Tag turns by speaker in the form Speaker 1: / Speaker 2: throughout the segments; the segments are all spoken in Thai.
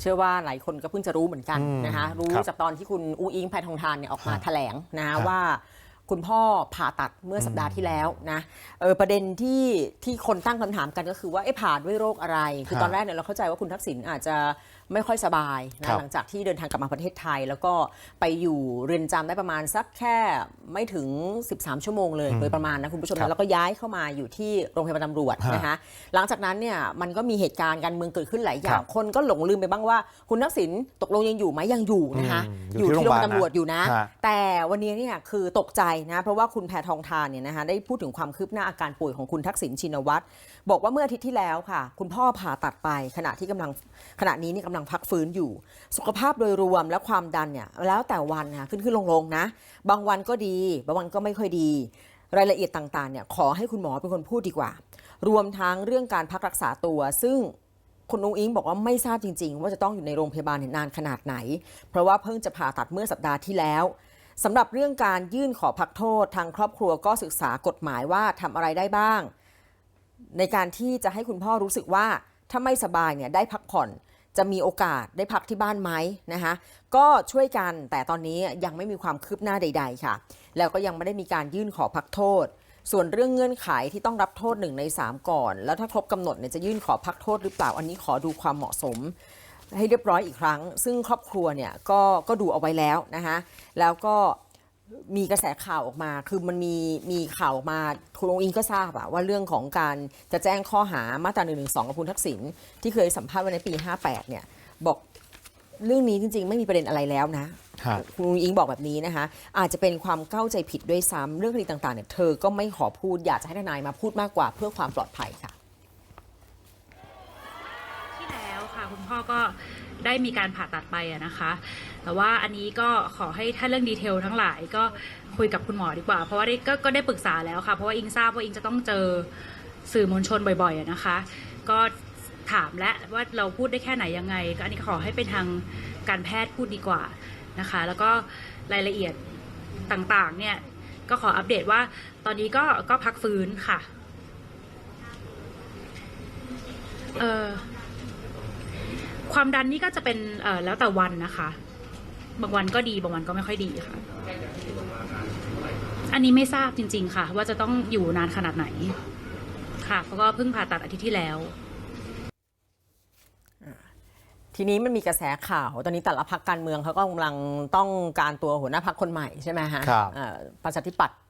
Speaker 1: เชื่อว่าหลายคนก็เพิ่งจะรู้เหมือนกัน
Speaker 2: อืม
Speaker 1: นะคะรู้
Speaker 2: ครับ
Speaker 1: จากตอนที่คุณอูอิงแพทองทานเนี่ยออกมา
Speaker 2: ฮะ
Speaker 1: แถลงนะ
Speaker 2: ฮะ
Speaker 1: ว่าคุณพ่อผ่าตัดเมื่อสัปดาห์ที่แล้วนะเออประเด็นที่ที่คนตั้งคำถามกันก็คือว่าเอ๊ะผ่าด้วยโรคอะไร คือ
Speaker 2: ฮะ
Speaker 1: ตอนแรกเนี่ยเราเข้าใจว่าคุณทักษิณอาจจะ ไม่ค่อยสบาย
Speaker 2: ครั
Speaker 1: นะ
Speaker 2: บ
Speaker 1: หลังจากที่เดินทางกลับมาประเทศไทย แล้วก็ไปอยู่เรือนจำได้ประมาณสักแค่ไม่ถึง 13 ชั่วโมงเลย
Speaker 2: อืม
Speaker 1: โดยประมาณนะคุณผู้ชม
Speaker 2: ครับ
Speaker 1: นะแล้วก็ย้ายเข้ามาอยู่ที่โรงพยาบาลตำรวจ
Speaker 2: ฮะ
Speaker 1: นะคะหลังจากนั้นเนี่ยมันก็มีเหตุการณ์การเมืองเกิดขึ้นหลายอย่า
Speaker 2: ค
Speaker 1: ง
Speaker 2: รับ
Speaker 1: คนก็หลงลืมไปบ้างว่า คุณทักษิณตกลงยังอยู่ไหมยังอยู่นะคะ
Speaker 2: อืม
Speaker 1: อ
Speaker 2: อยู่
Speaker 1: ยู่
Speaker 2: ที่
Speaker 1: ที่โรงพยาบาล
Speaker 2: โรงพยาบาล
Speaker 1: ตำรวจอยู่นะ
Speaker 2: ฮะ
Speaker 1: แต่วันนี้เนี่ยคือตกใจนะเพราะว่าคุณแพทองทานเนี่ยนะคะได้พูดถึงความคืบหน้าอาการป่วยของคุณทักษิณชินวัตรบอกว่าเมื่ออาทิตย์ที่แล้วค่ะ คุณพ่อผ่าตัดไปขณะที่กำลังขณะนี้นี่กำลังพักฟื้นอยู่ สุขภาพโดยรวมและความดันเนี่ยแล้วแต่วันค่ะขึ้นขึ้นลงลงๆนะ บางวันก็ดี บางวันก็ไม่ค่อยดี รายละเอียดต่างๆเนี่ยขอให้คุณหมอเป็นคนพูดดีกว่า รวมทั้งเรื่องการพักรักษาตัว ซึ่งคุณนุ้งอิงบอกว่าไม่ทราบจริง ๆ ว่าจะต้องอยู่ในโรงพยาบาลเนี่ยนานขนาดไหน เพราะว่าเพิ่งจะผ่าตัดเมื่อสัปดาห์ที่แล้วสำหรับเรื่องการยื่นขอพักโทษ ทางครอบครัวก็ศึกษากฎหมายว่าทำอะไรได้บ้าง ในการที่จะให้คุณพ่อรู้สึกว่าถ้าไม่สบายเนี่ยได้พักผ่อน จะมีโอกาสได้พักที่บ้านไหมนะคะก็ช่วยกันแต่ตอนนี้ยังไม่มีความคืบหน้าใด ๆ ค่ะ แล้วก็ยังไม่ได้มีการยื่นขอพักโทษ ส่วนเรื่องเงื่อนไขที่ต้องรับโทษหนึ่งใน 3 ก่อน แล้วถ้าครบกำหนดเนี่ยจะยื่นขอพักโทษหรือเปล่าอันนี้ขอดูความเหมาะสม ให้เรียบร้อยอีกครั้ง ซึ่งครอบครัวเนี่ยก็ก็ดูเอาไว้แล้วนะคะแล้วก็ มีกระแสข่าวออกมา คือมันมีมีข่าวออกมาคุณองอิงก็ทราบอะว่าเรื่องของการจะแจ้งข้อหามาตรา1นึกับคุณทักษิณที่เคยสัมภาษณ์ไว้ในปี 58 เนี่ย บอกเรื่องนี้จริง ๆ ไม่มีประเด็นอะไรแล้วนะ
Speaker 2: ฮะ
Speaker 1: คุณอุ้งอิงบอกแบบนี้นะคะ อาจจะเป็นความเข้าใจผิดด้วยซ้ำเรื่องคดีต่างๆเนี่ยเธอก็ไม่ขอพูดอยากจะให้ทนายมาพูดมากกว่าเพื่อความปลอดภัยค่ะ
Speaker 3: ที่แล้วค่ะคุณพ่อก็ ได้มีการผ่าตัดไปนะคะ แต่ว่าอันนี้ก็ขอให้ถ้าเรื่องดีเทลทั้งหลายก็คุยกับคุณหมอดีกว่า เพราะว่าได้ก็ก็ได้ปรึกษาแล้วค่ะ เพราะว่าอิงทราบว่าอิงจะต้องเจอสื่อมวลชนบ่อยๆนะคะ ก็ถามและว่าเราพูดได้แค่ไหนยังไง ก็อันนี้ขอให้เป็นทางการแพทย์พูดดีกว่านะคะ แล้วก็รายละเอียดต่างๆเนี่ยก็ขออัปเดตว่าตอนนี้ก็ก็พักฟื้นค่ะ เออ ความดันนี่ก็จะเป็นเอ่อแล้วแต่วันนะคะ บางวันก็ดีบางวันก็ไม่ค่อยดีค่ะ อันนี้ไม่ทราบจริง ๆ ค่ะ ว่าจะต้องอยู่นานขนาดไหน ค่ะ เพราะก็เพิ่งผ่าตัดอาทิตย์ที่แล้ว
Speaker 1: ทีนี้มันมีกระแสข่าว ตอนนี้แต่ละพักการเมืองเขาก็กำลังต้องการตัวหัวหน้าพักคนใหม่ใช่ไหมฮะ
Speaker 2: ครับ
Speaker 1: เอ่อประชาธิปัตย์
Speaker 2: ฮะ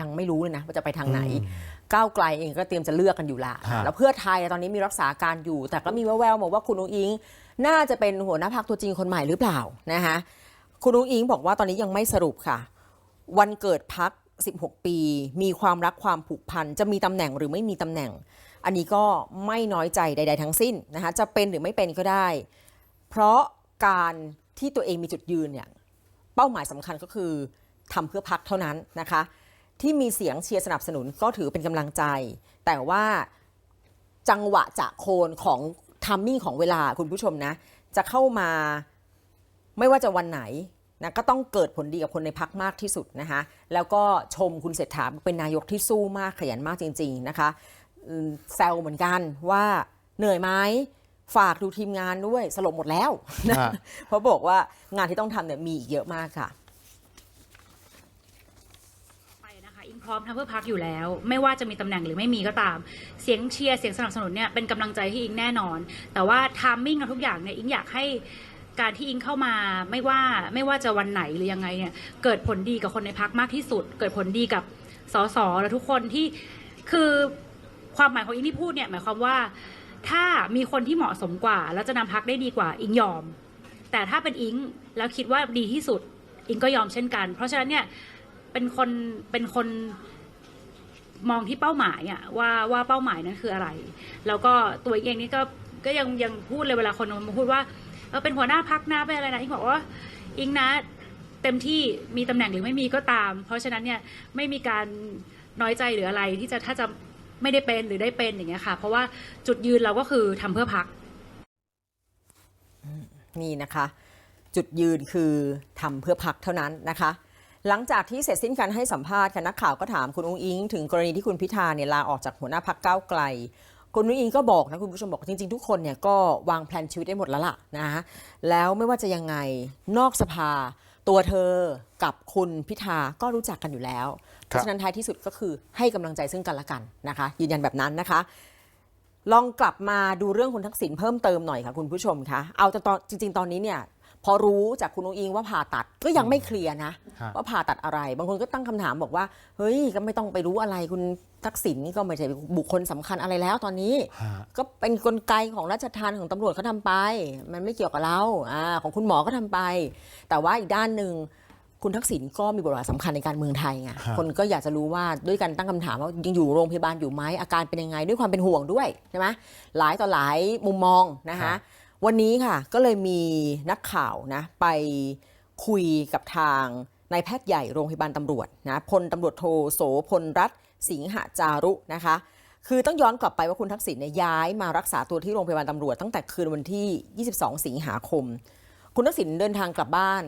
Speaker 1: ยังไม่รู้เลยนะว่าจะไปทางไหน
Speaker 2: อืม
Speaker 1: ก้าวไกลเองก็เตรียมจะเลือกกันอยู่ละ
Speaker 2: ฮะ
Speaker 1: แล้วเพื่อไทยตอนนี้มีรักษาการอยู่ แต่ก็มีแววๆมาว่าคุณอุ้งอิง น่าจะเป็นหัวหน้าพักตัวจริงคนใหม่หรือเปล่านะคะคุณอุ้งอิงบอกว่าตอนนี้ยังไม่สรุปค่ะ วันเกิดพัก 16 ปี มีความรักความผูกพันจะมีตำแหน่งหรือไม่มีตำแหน่ง อันนี้ก็ไม่น้อยใจใด ๆ ทั้งสิ้นนะคะจะเป็นหรือไม่เป็นก็ได้ เพราะการที่ตัวเองมีจุดยืนเนี่ยเป้าหมายสำคัญก็คือทำเพื่อพักเท่านั้นนะคะ ที่มีเสียงเชียร์สนับสนุนก็ถือเป็นกำลังใจ แต่ว่าจังหวะจะโคนของทัมมิ่งของเวลาคุณผู้ชมนะ จะเข้ามาไม่ว่าจะวันไหนนะก็ต้องเกิดผลดีกับคนในพักมากที่สุดนะคะแล้วก็ชมคุณเศรษฐาเป็นนายกที่สู้มากขยันมากจริง ๆ นะคะอืมแซวเหมือนกันว่าเหนื่อยไหมฝากดูทีมงานด้วยสลบหมดแล้วนะ
Speaker 2: ฮะ
Speaker 1: เพราะบอกว่างานที่ต้องทำเนี่ยมีอีกเยอะมากค่ะ
Speaker 3: ไปนะคะอิง พร้อมทำเพื่อพักอยู่แล้ว ไม่ว่าจะมีตำแหน่งหรือไม่มีก็ตาม เสียงเชียร์เสียงสนับสนุนเนี่ยเป็นกำลังใจให้อิงแน่นอน แต่ว่าทามมิ่งกับทุกอย่างเนี่ยอิงอยากให้การที่อิงเข้ามาไม่ว่าไม่ว่าจะวันไหนหรือยังไงเนี่ยเกิดผลดีกับคนในพักมากที่สุด เกิดผลดีกับสสและทุกคนที่คือความหมายของอิงที่พูดเนี่ยหมายความว่าถ้ามีคนที่เหมาะสมกว่า แล้วจะนำพักได้ดีกว่าอิงยอม แต่ถ้าเป็นอิงแล้วคิดว่าดีที่สุดอิงก็ยอมเช่นกัน เพราะฉะนั้นเนี่ย เป็นคนเป็นคนมองที่เป้าหมายอะว่าว่าเป้าหมายนั้นคืออะไร แล้วก็ตัวเองนี่ก็ก็ยังยังพูดเลยเวลาคนมาพูดว่าเออเป็นหัวหน้าพักนะเป็นอะไรนะอิงบอกว่าอิงนะเต็มที่มีตำแหน่งหรือไม่มีก็ตาม เพราะฉะนั้นเนี่ยไม่มีการน้อยใจหรืออะไรที่จะถ้าจะไม่ได้เป็นหรือได้เป็นอย่างเงี้ยค่ะ เพราะว่าจุดยืนเราก็คือทำเพื่อพัก
Speaker 1: นี่นะคะ จุดยืนคือทำเพื่อพักเท่านั้นนะคะ หลังจากที่เสร็จสิ้นการให้สัมภาษณ์ค่ะนักข่าวก็ถามคุณอุ้งอิง ถึงกรณีที่คุณพิธาเนี่ยลาออกจากหัวหน้าพักก้าวไกล คุณนุ้งอิงก็บอกนะคุณผู้ชมบอกจริงๆ ทุกคนเนี่ยก็วางแผนชีวิตได้หมดแล้วล่ะนะแล้วไม่ว่าจะยังไงนอกสภา ตัวเธอกับคุณพิธาก็รู้จักกันอยู่แล้วเพราะฉะนั้นท้ายที่สุดก็คือให้กำลังใจซึ่งกันและกันนะคะ ยืนยันแบบนั้นนะคะลองกลับมาดูเรื่องคุณทักษิณเพิ่มเติมหน่อยค่ะคุณผู้ชมคะ เอาแต่ตอนจริง ๆ ตอนนี้เนี่ย พอรู้จากคุณนุ้งอิงว่าผ่าตัดก็ยังไม่เคลียร์นะ
Speaker 2: ฮะ
Speaker 1: ว่าผ่าตัดอะไร บางคนก็ตั้งคำถามบอกว่า เฮ้ยก็ไม่ต้องไปรู้อะไรคุณทักษิณก็ไม่ใช่บุคคลสำคัญอะไรแล้วตอนนี้
Speaker 2: ฮะ
Speaker 1: ก็เป็นกลไกของราชทัณฑ์ของตำรวจเขาทำไป มันไม่เกี่ยวกับเราอาของคุณหมอก็ทำไป แต่ว่าอีกด้านหนึ่งคุณทักษิณก็มีบทบาทสำคัญในการเมืองไทยไง
Speaker 2: ฮะ
Speaker 1: คนก็อยากจะรู้ว่าด้วยการตั้งคำถามว่ายังอยู่โรงพยาบาลอยู่ไหมอาการเป็นยังไงด้วยความเป็นห่วงด้วยใช่ไหมหลายต่อหลายมุมมองนะคะ วันนี้ค่ะก็เลยมีนักข่าวนะไปคุยกับทางนายแพทย์ใหญ่โรงพยาบาลตำรวจนะพลตำรวจโทโสพลรัตสิงหจารุนะคะ คือต้องย้อนกลับไปว่าคุณทักษิณเนี่ยย้ายมารักษาตัวที่โรงพยาบาลตำรวจตั้งแต่คืนวันที่ 22 สิงหาคม คุณทักษิณเดินทางกลับบ้าน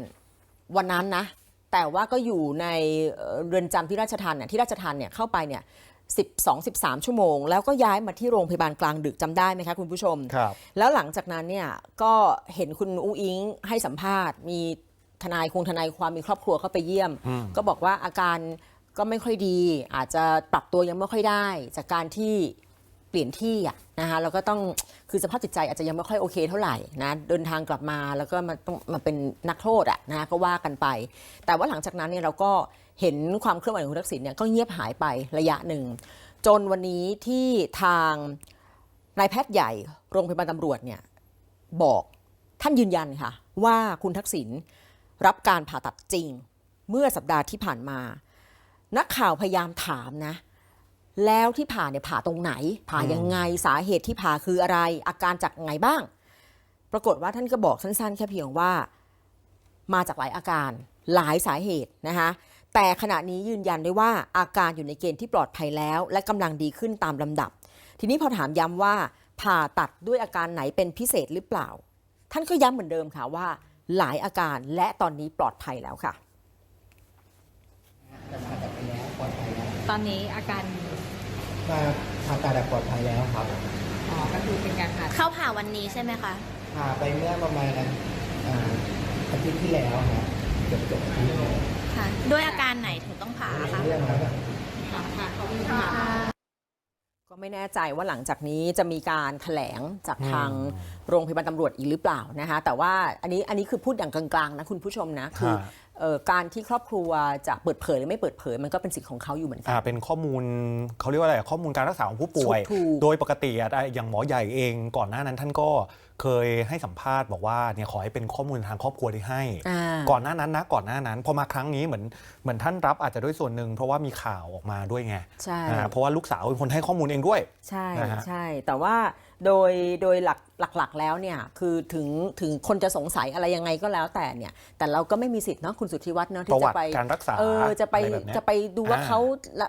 Speaker 1: วันนั้นนะแต่ว่าก็อยู่ในเอ่อเรือนจำที่ราชทันเนี่ยที่ราชทันเนี่ยเข้าไปเนี่ย 12 13 ชั่วโมง แล้วก็ย้ายมาที่โรงพยาบาลกลางดึกจำได้ไหมคะคุณผู้ชม
Speaker 2: ครับ
Speaker 1: แล้วหลังจากนั้นเนี่ยก็เห็นคุณอุ้งอิงให้สัมภาษณ์ มีทนายคงทนายความมีครอบครัวเข้าไปเยี่ยม
Speaker 2: อืม
Speaker 1: ก็บอกว่าอาการก็ไม่ค่อยดี อาจจะปรับตัวยังไม่ค่อยได้ จากการที่เปลี่ยนที่อะนะคะแล้วก็ต้อง คือสภาพจิตใจอาจจะยังไม่ค่อยโอเคเท่าไหร่นะเดินทางกลับมาแล้วก็มาต้องมาเป็นนักโทษอะนะก็ว่ากันไป แต่ว่าหลังจากนั้นเนี่ยเราก็เห็นความเคลื่อนไหวของคุณทักษิณเนี่ยก็เงียบหายไประยะหนึ่ง จนวันนี้ที่ทางนายแพทย์ใหญ่โรงพยาบาลตำรวจเนี่ยบอกท่านยืนยันค่ะ ว่าคุณทักษิณรับการผ่าตัดจริง เมื่อสัปดาห์ที่ผ่านมา นักข่าวพยายามถามนะ แล้วที่ผ่าเนี่ยผ่าตรงไหน ผ่ายังไงสาเหตุที่ผ่าคืออะไร อาการจากไงบ้าง ปรากฏว่าท่านก็บอกสั้นๆ แค่เพียงว่า มาจากหลายอาการหลายสาเหตุนะคะแต่ขณะนี้ยืนยันได้ว่าอาการอยู่ในเกณฑ์ที่ปลอดภัยแล้ว และกำลังดีขึ้นตามลำดับ ทีนี้พอถามย้ำว่า ผ่าตัดด้วยอาการไหนเป็นพิเศษหรือเปล่า ท่านก็ย้ำเหมือนเดิมค่ะว่า หลายอาการและตอนนี้ปลอดภัยแล้วค่ะ
Speaker 4: แต่ผ่าตัดไปแล้วปลอดภัยแล้ว
Speaker 5: ตอนนี้อาการ
Speaker 4: มาผ่าตัดแบบปลอดภัยแล้วครับ
Speaker 5: อ๋อ ก็คือเป็นการผ่า
Speaker 6: เข้าผ่าวันนี้ใช่ไหมคะ
Speaker 4: ผ่าไปเมื่อประมาณอ่าอาทิตย์ที่แล้วครับเกือบจบอาทิตย์ที่แล้ว
Speaker 6: ค่ะ ด้วยอาการไหนถึงต้องผ่าคะ
Speaker 4: เรื่องแล้วแบบ
Speaker 5: ผ่าผ่าเขามีผ่า
Speaker 1: ก็ไม่แน่ใจว่าหลังจากนี้จะมีการแถลงจาก
Speaker 2: อืม
Speaker 1: ทางโรงพยาบาลตำรวจอีกหรือเปล่านะคะ แต่ว่าอันนี้อันนี้คือพูดอย่างกลางๆนะคุณผู้ชมนะคือ
Speaker 2: ฮะ
Speaker 1: เอ่อ การที่ครอบครัวจะเปิดเผยหรือไม่เปิดเผย มันก็เป็นสิทธิ์ของเขาอยู่เหมือนกั
Speaker 2: อ่าเป็นข้อมูลเขาเรียกว่าอะไรข้อมูลการรักษาของผู้ป่วย
Speaker 1: ถูก
Speaker 2: โดยปกติอะอย่างหมอใหญ่เองก่อนหน้านั้นท่านก็เคยให้สัมภาษณ์บอกว่าเนี่ยขอให้เป็นข้อมูลทางครอบครัวที่ให้
Speaker 1: อ่า
Speaker 2: ก่อนหน้านั้นนะก่อนหน้านั้นพอมาครั้งนี้เหมือนเหมือนท่านรับอาจจะด้วยส่วนหนึ่งเพราะว่ามีข่าวออกมาด้วยไง
Speaker 1: ใช่
Speaker 2: อ่าเพราะว่าลูกสาวเป็นคนให้ข้อมูลเองด้วย
Speaker 1: ใช่
Speaker 2: นะฮะ
Speaker 1: ใช่แต่ว่าโดยโดยหลักหลักๆแล้วเนี่ยคือถึงถึงคนจะสงสัยอะไรยังไงก็แล้วแต่เนี่ย แต่เราก็ไม่มีสิทธิ์เนาะคุณสุทธิวัฒน์เนาะ
Speaker 2: ประ
Speaker 1: ที่
Speaker 2: วั
Speaker 1: จะ
Speaker 2: ติ
Speaker 1: ไป
Speaker 2: การรักษา
Speaker 1: เออจะไป
Speaker 2: อรแบบเนี้ย
Speaker 1: จะไปดูว่า
Speaker 2: อ่า
Speaker 1: เขา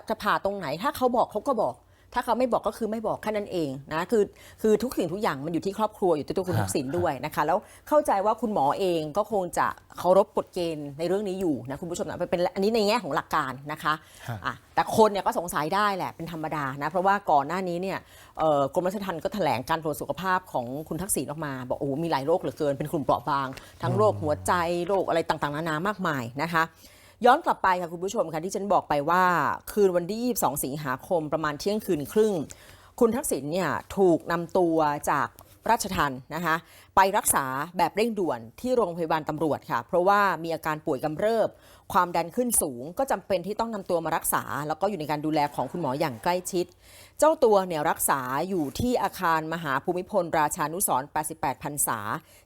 Speaker 1: จะผ่าตรงไหนถ้าเขาบอกเขาก็บอก ถ้าเขาไม่บอกก็คือไม่บอกแค่นั้นเองนะคือคือทุกสิ่งทุกอย่างมันอยู่ที่ครอบครัวอยู่ที่ตัวคุณทักษิณด้วยนะคะแล้วเข้าใจว่าคุณหมอเองก็คงจะเคารพกฎเกณฑ์ในเรื่องนี้อยู่นะคุณผู้ชมนะเป็นอันนี้ในแง่ของหลักการนะคะ
Speaker 2: ฮะ
Speaker 1: อะแต่คนเนี่ยก็สงสัยได้แหละเป็นธรรมดานะเพราะว่าก่อนหน้านี้เนี่ยเอ่อกรมราชทัณฑ์ก็แถลงการตรวจสุขภาพของคุณทักษิณออกมา บอกโอ้โหมีหลายโรคเหลือเกินเป็นกลุ่มเปราะบาง ทั้งโรคหัวใจโรคอะไรต่างๆ นานามากมายนะคะ ย้อนกลับไปค่ะคุณผู้ชมค่ะที่ฉันบอกไปว่า คืนวันที่ 22 สิงหาคมประมาณเที่ยงคืนครึ่ง คุณทักษิณเนี่ยถูกนำตัวจากราชทันนะคะไปรักษาแบบเร่งด่วนที่โรงพยาบาลตำรวจค่ะ เพราะว่ามีอาการป่วยกำเริบ ความดันขึ้นสูง ก็จำเป็นที่ต้องนำตัวมารักษา แล้วก็อยู่ในการดูแลของคุณหมออย่างใกล้ชิด เจ้าตัวเนี่ยรักษาอยู่ที่อาคารมหาภูมิพล ราชานุสร์88พรรษา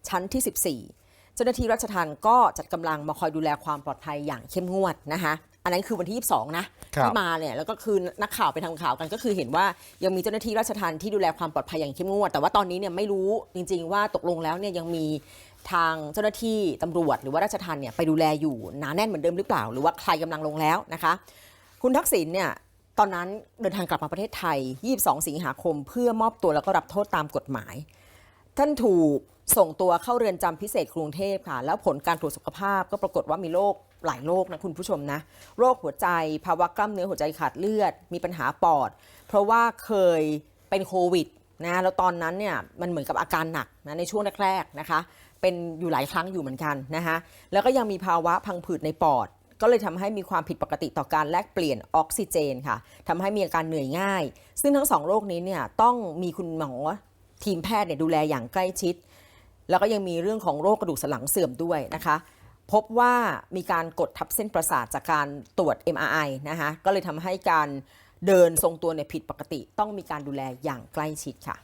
Speaker 1: ชั้นที่ 14 เจ้าหน้าที่ราชทัณฑ์ก็จัดกำลังมาคอยดูแลความปลอดภัยอย่างเข้มงวดนะคะอันนั้นคือวันที่ 22 นะ
Speaker 2: ครับ
Speaker 1: ที่มาเนี่ยแล้วก็คือนักข่าวไปทำข่าวกันก็คือเห็นว่ายังมีเจ้าหน้าที่ราชทัณฑ์ที่ดูแลความปลอดภัยอย่างเข้มงวด แต่ว่าตอนนี้เนี่ยไม่รู้จริง ๆ ว่าตกลงแล้วเนี่ยยังมีทางเจ้าหน้าที่ตำรวจหรือว่าราชทัณฑ์เนี่ยไปดูแลอยู่หนาแน่นเหมือนเดิมหรือเปล่า หรือว่าใครกำลังลงแล้วนะคะ คุณทักษิณเนี่ยตอนนั้นเดินทางกลับมาประเทศไทย 22 สิงหาคม เพื่อมอบตัวแล้วก็รับโทษตามกฎหมาย ท่านถูก ส่งตัวเข้าเรือนจำพิเศษกรุงเทพค่ะ แล้วผลการตรวจสุขภาพก็ปรากฏว่ามีโรคหลายโรคนะคุณผู้ชมนะ โรคหัวใจ ภาวะกล้ามเนื้อหัวใจขาดเลือด มีปัญหาปอด เพราะว่าเคยเป็นโควิดนะแล้วตอนนั้นเนี่ยมันเหมือนกับอาการหนักนะในช่วงแรกๆนะคะ เป็นอยู่หลายครั้งอยู่เหมือนกันนะคะแล้วก็ยังมีภาวะพังผืดในปอด ก็เลยทำให้มีความผิดปกติต่อการแลกเปลี่ยนออกซิเจนค่ะทำให้มีอาการเหนื่อยง่าย ซึ่งทั้งสองโรคนี้เนี่ยต้องมีคุณหมอทีมแพทย์เนี่ยดูแลอย่างใกล้ชิด แล้วก็ยังมีเรื่องของโรคกระดูกสันหลังเสื่อมด้วยนะคะ พบว่ามีการกดทับเส้นประสาทจากการตรวจ MRI นะคะก็เลยทำให้การเดินทรงตัวเนี่ยผิดปกติ ต้องมีการดูแลอย่างใกล้ชิดค่ะ